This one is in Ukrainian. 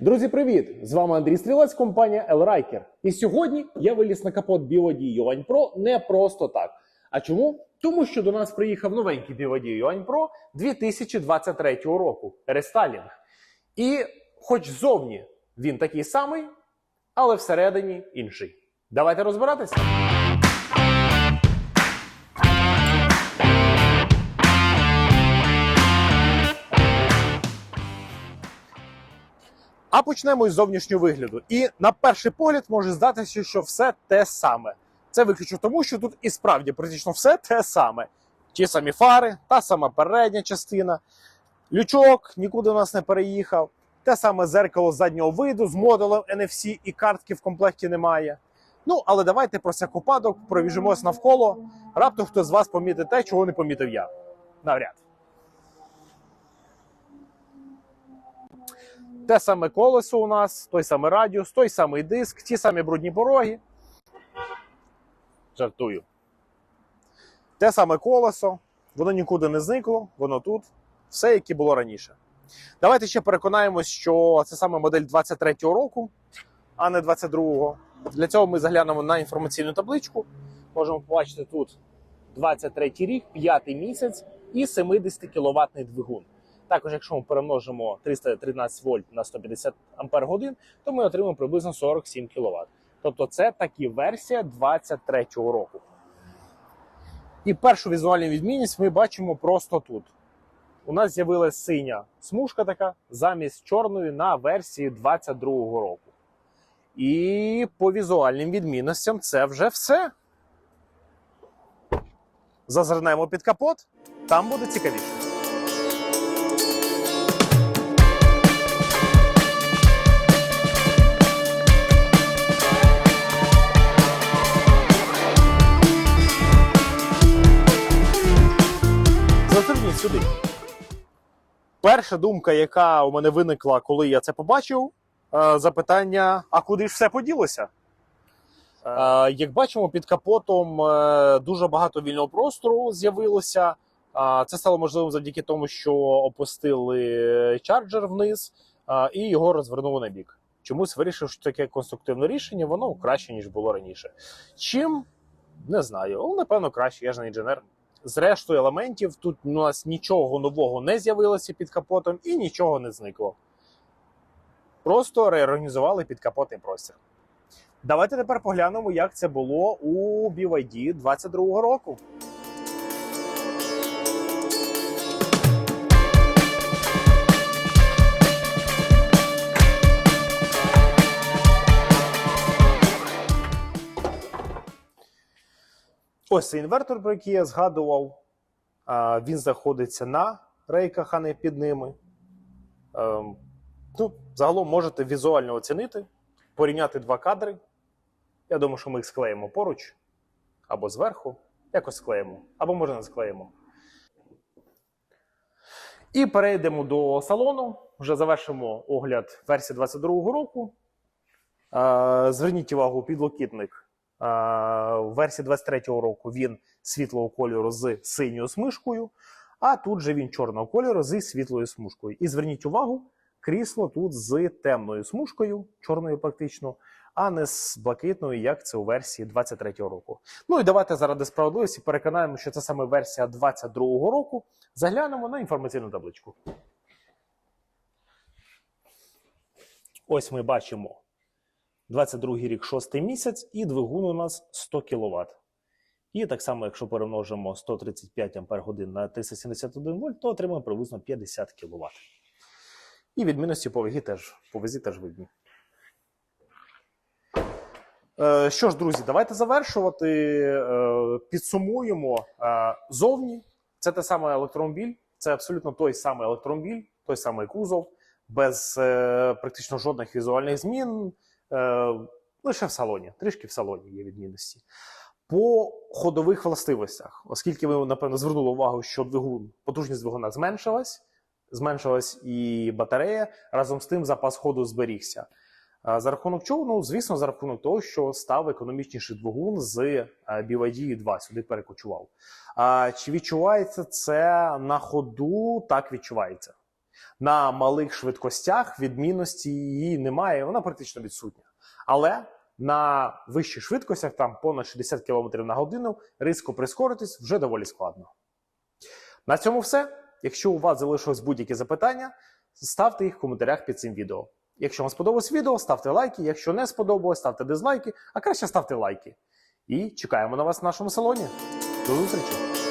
Друзі, привіт! З вами Андрій Стрілець, компанія L-Riker. І сьогодні я виліз на капот BYD Юань Pro не просто так. А чому? Тому що до нас приїхав новенький BYD Юань Pro 2023 року рестайлінг. І хоч зовні він такий самий, але всередині інший. Давайте розбиратися. А почнемо із зовнішнього вигляду. І на перший погляд може здатися, що все те саме. Це виключно тому, що тут і справді практично все те саме. Ті самі фари, та сама передня частина, лючок нікуди у нас не переїхав. Те саме зеркало заднього виду з модулем NFC і картки в комплекті немає. Ну, але давайте про всяк випадок пробіжимось навколо. Раптом хтось з вас помітить те, чого не помітив я. Навряд. Те саме колесо у нас, той самий радіус, той самий диск, ті самі брудні пороги. Жартую. Те саме колесо, воно нікуди не зникло, воно тут. Все, як і було раніше. Давайте ще переконаємось, що це саме модель 23-го року, а не 22-го. Для цього ми заглянемо на інформаційну табличку. Можемо побачити тут 23 рік, 5 місяць і 70 кВт двигун. Також, якщо ми перемножимо 313 вольт на 150 ампер годин, то ми отримаємо приблизно 47 кВт. Тобто це таки версія 23-го року. І першу візуальну відмінність ми бачимо просто тут. У нас з'явилася синя смужка така замість чорної на версії 22-го року. І по візуальним відмінностям це вже все. Зазирнемо під капот, там буде цікавіше. Сюди. Перша думка, яка у мене виникла, коли я це побачив, е, запитання: а куди ж все поділося? Е, Як бачимо, під капотом е, дуже багато вільного простору з'явилося. Це стало можливим завдяки тому, що опустили чарджер вниз і його розвернули на бік. Чомусь вирішив, що таке конструктивне рішення, воно краще, ніж було раніше. Чим не знаю, Ну, напевно, краще, я ж не інженер. З рештою елементів тут у нас нічого нового не з'явилося під капотом і нічого не зникло. Просто реорганізували підкапотний простір. Давайте тепер поглянемо, як це було у BYD 22 року. Ось цей інвертор, про який я згадував. Він знаходиться на рейках, а не під ними. Ем, Ну, загалом можете візуально оцінити, порівняти два кадри. Я думаю, що ми їх склеїмо поруч або зверху. Якось склеїмо, або може не склеїмо. І перейдемо до салону. Вже завершимо огляд версії 22 року. Е, Зверніть увагу, підлокітник. Е, версії 23-го року він світлого кольору з синьою смужкою, а тут же він чорного кольору зі світлою смужкою. І зверніть увагу, крісло тут з темною смужкою, чорною практично, а не з блакитною, як це у версії 23-го року. Ну і давайте заради справедливості переконаємо, що це саме версія 22-го року. Заглянемо на інформаційну табличку. Ось ми бачимо 22 рік, 6 місяць, і двигун у нас 100 кВт. І так само, якщо перемножимо 135 Ах на 371 вольт, то отримаємо приблизно 50 кВт. І відмінності по вазі теж, по вазі теж видні. Е, Що ж, друзі, давайте завершувати. Е, Підсумуємо Е, зовні. Це те саме електромобіль, це абсолютно той самий електромобіль, той самий кузов, без практично жодних візуальних змін. Е, лише в салоні, трішки в салоні є відмінності. По ходових властивостях, оскільки ви, напевно, звернули увагу, що двигун, потужність двигуна зменшилась, зменшилась і батарея, разом з тим запас ходу зберігся. За рахунок чого? Ну, звісно, за рахунок того, що став економічніший двигун з е, BYD 2 сюди перекочував. А чи відчувається це на ходу? Так відчувається. На малих швидкостях відмінності її немає, вона практично відсутня. Але на вищих швидкостях, там понад 60 км на годину, ризику прискоритись вже доволі складно. На цьому все. Якщо у вас залишилось будь-які запитання, ставте їх в коментарях під цим відео. Якщо вам сподобалось відео, ставте лайки. Якщо не сподобалось, ставте дизлайки, а краще ставте лайки. І чекаємо на вас в нашому салоні. До зустрічі!